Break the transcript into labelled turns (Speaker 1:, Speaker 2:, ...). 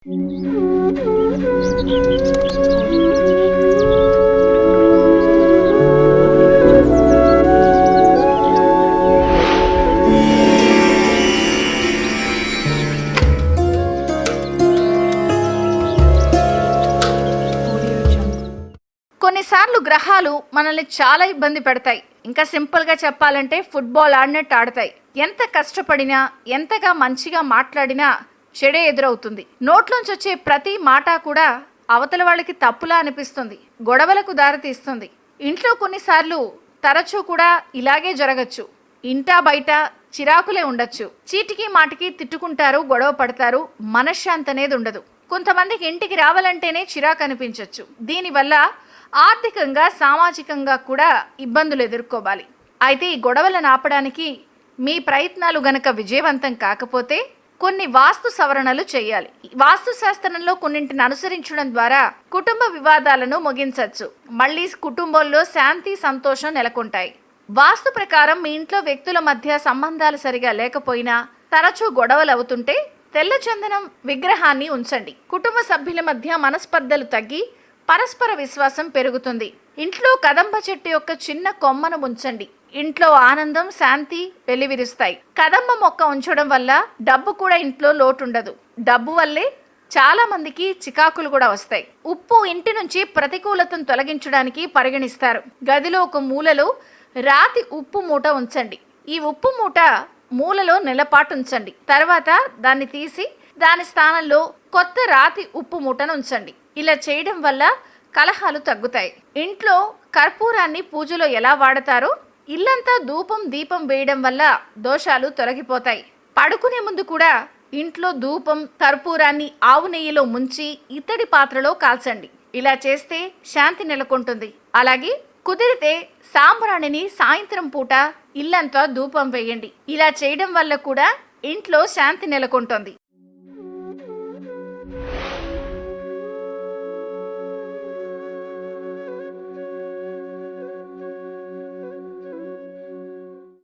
Speaker 1: కొన్నిసార్లు గ్రహాలు మనల్ని చాలా ఇబ్బంది పెడతాయి. ఇంకా సింపుల్గా చెప్పాలంటే ఫుట్బాల్ ఆడినట్టు ఆడతాయి. ఎంత కష్టపడినా ఎంతగా మంచిగా మాట్లాడినా చెడే ఎదురవుతుంది. నోట్లోంచి వచ్చే ప్రతి మాట కూడా అవతల వాళ్ళకి తప్పులా అనిపిస్తుంది. గొడవలకు దారితీస్తుంది. ఇంట్లో కొన్నిసార్లు తరచూ కూడా ఇలాగే జరగచ్చు. ఇంటా బయట చిరాకులే ఉండొచ్చు. చీటికి మాటికి తిట్టుకుంటారు గొడవ పడతారు మనశ్శాంతి అనేది ఉండదు. కొంతమందికి ఇంటికి రావాలంటేనే చిరాకు అనిపించవచ్చు దీనివల్ల ఆర్థికంగా సామాజికంగా కూడా ఇబ్బందులు ఎదుర్కోవాలి. అయితే ఈ గొడవలను ఆపడానికి మీ ప్రయత్నాలు గనక విజయవంతం కాకపోతే కొన్ని వాస్తు సవరణలు చేయాలి. వాస్తు శాస్త్రంలో కొన్నింటిని అనుసరించడం ద్వారా కుటుంబ వివాదాలను ముగించవచ్చు. మళ్ళీ కుటుంబంలో శాంతి సంతోషం నెలకొంటాయి. వాస్తు ప్రకారం మీ ఇంట్లో వ్యక్తుల మధ్య సంబంధాలు సరిగా లేకపోయినా తరచూ గొడవలు అవుతుంటే తెల్ల చందనం విగ్రహాన్ని ఉంచండి. కుటుంబ సభ్యుల మధ్య మనస్పర్ధలు తగ్గి పరస్పర విశ్వాసం పెరుగుతుంది. ఇంట్లో కదంబ చెట్టు యొక్క చిన్న కొమ్మను ఉంచండి ఇంట్లో ఆనందం శాంతి వెలివిరుస్తాయి. కదంబ మొక్క ఉంచడం వల్ల డబ్బు కూడా ఇంట్లో లోటు ఉండదు డబ్బు వల్లే చాలా మందికి చికాకులు కూడా వస్తాయి. ఉప్పు ఇంటి నుంచి ప్రతికూలతను తొలగించడానికి పరిగణిస్తారు. గదిలో ఒక మూలలో రాతి ఉప్పు మూట ఉంచండి. ఈ ఉప్పు మూట మూలలో నెలపాటు ఉంచండి. తర్వాత దాన్ని తీసి దాని స్థానంలో కొత్త రాతి ఉప్పు మూటను ఉంచండి. ఇలా చేయడం వల్ల కలహాలు తగ్గుతాయి. ఇంట్లో కర్పూరాన్ని పూజలో ఎలా వాడతారో ఇల్లంతా ధూపం దీపం వేయడం వల్ల దోషాలు తొలగిపోతాయి. పడుకునే ముందు కూడా ఇంట్లో ధూపం కర్పూరాన్ని ఆవు నెయ్యిలో ముంచి ఇత్తడి పాత్రలో కాల్చండి. ఇలా చేస్తే శాంతి నెలకొంటుంది. అలాగే కుదిరితే సాంబ్రాణిని సాయంత్రం పూట ఇల్లంతా ధూపం వేయండి. ఇలా చేయడం వల్ల కూడా ఇంట్లో శాంతి నెలకొంటుంది.